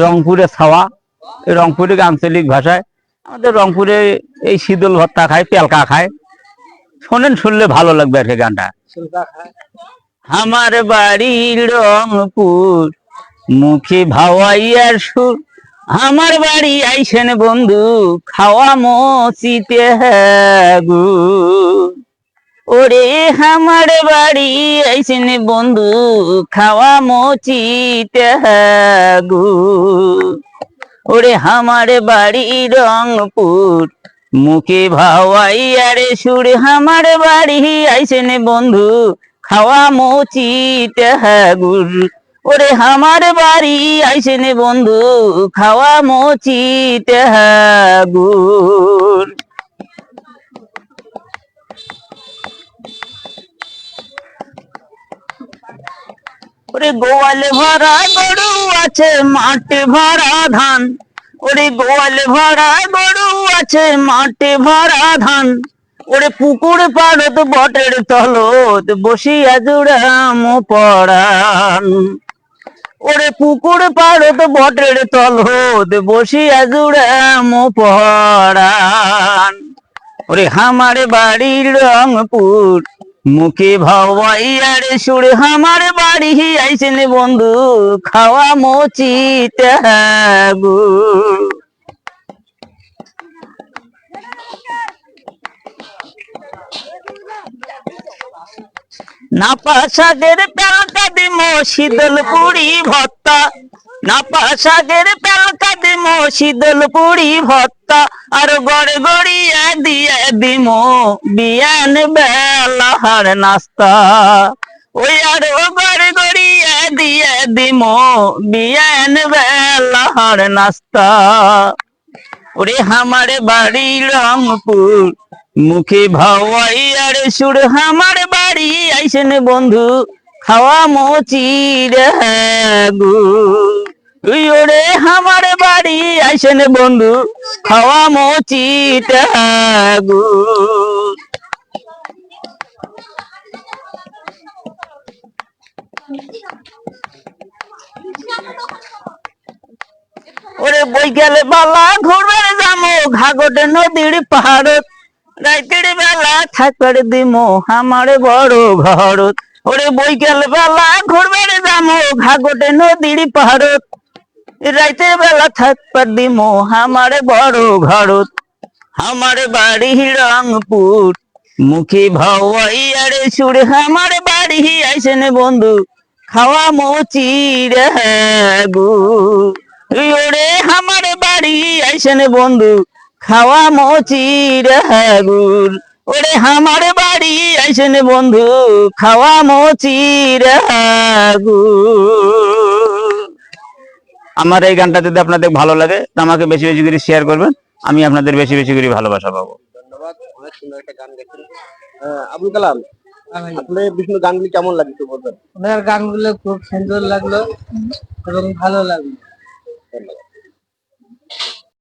রংপুরে ছাওয়া রংপুরে আঞ্চলিক ভাষায়। আমাদের রংপুরে এই শীতল ভত্তা খায় পেলকা খায়। শোনেন শুনলে ভালো লাগবে আর কি গানটা। আমার বাড়ি রংপুর মুখে ভাওয়াইয়ার সুর। আমার বাড়ি আইসেন বন্ধু খাওয়া মচিতে গু। ওরে আমার বাড়ি আইসেন বন্ধু, খাওয়া মচিতে গু ওরে আমার বাড়ি রংপুর, মুখে ভাওয়াইয়ারে সুর। আমার বাড়ি আইসেন বন্ধু, খাওয়া মচিতে গুর ওরে আমার বাড়ি আইসেন বন্ধু, খাওয়া মচিতে গুর ওরে গোয়ালে ভরা গরু আছে, মাঠে ভরা ধান। ওরে গোয়ালে ভরা গরু আছে, মাঠে ভরা ধান। ওরে পুকুর পাড়ত বটের তলত বসিয়া জুড়াম পড়ান ওরে পুকুর পাড়ত বটের তলত বসিয়া জুড়াম পড়ান ওরে আমার বাড়ির রংপুর মুখে ভাওয়াইয়ার সুর আমার বাড়ি আইসেন বন্ধু, খাওয়া মচিতে গু নাপা শাকের পেলকা দিম শীতল পুরি ভত্তা। নাপা শাকের পেলকা দিম শীতল পুরি ভত্তা আর গড় গড়িয়া দিয়ে দিম বিয়ান বেলাহার নাস্তা। ওই আর গড় গড়িয়া দিয়ে দিম বিয়ান বেলাহার নাস্তা। ওরে আমার বাড়ি রংপুর, মুখে ভাওয়াই আর সুর আমার বাড়ি। আইসেন বন্ধু, খাওয়া মোচি রে গু। তুই ওরে আমার বাড়ি আইসেন বন্ধু খাওয়া মোচি গু ওরে বৈকালে বালা ঘুরবার যামো, ঘাগটে নদীর পাহাড়ত। রাইতের বেলা থাকবার দিমো আমার বড় ঘরত। ওরে বৈকাল বেলা ঘুরবার যামো, ঘাগটে নদীর পাহাড়ত। রাইতের বেলা থাকবার দিমো আমার বড় ঘরত। আমার বাড়ি রংপুর। মুখে ভাওয়াই আরে আমার বাড়ি আইসেন বন্ধু। খাওয়া মোচি রে গু তুই ওরে আমার বাড়ি আইসেন বন্ধু। খাওয়া মোচি রে গুর ওরে আমার বাড়ি আইসেন বন্ধু। খাওয়া মোচি রে গুর আমার এই গানটা যদি আপনাদের ভালো লাগে তো আমাকে বেশি বেশি করে শেয়ার করবেন। আমি আপনাদের বেশি বেশি করে ভালোবাসা পাবো। ধন্যবাদ অনেক সুন্দর একটা গান গেছেন আহ, আবুল কালাম আপনার বিভিন্ন গানগুলি কেমন লাগে বলবেন? ওনার গানগুলো খুব সুন্দর লাগল এবং ভালো লাগল।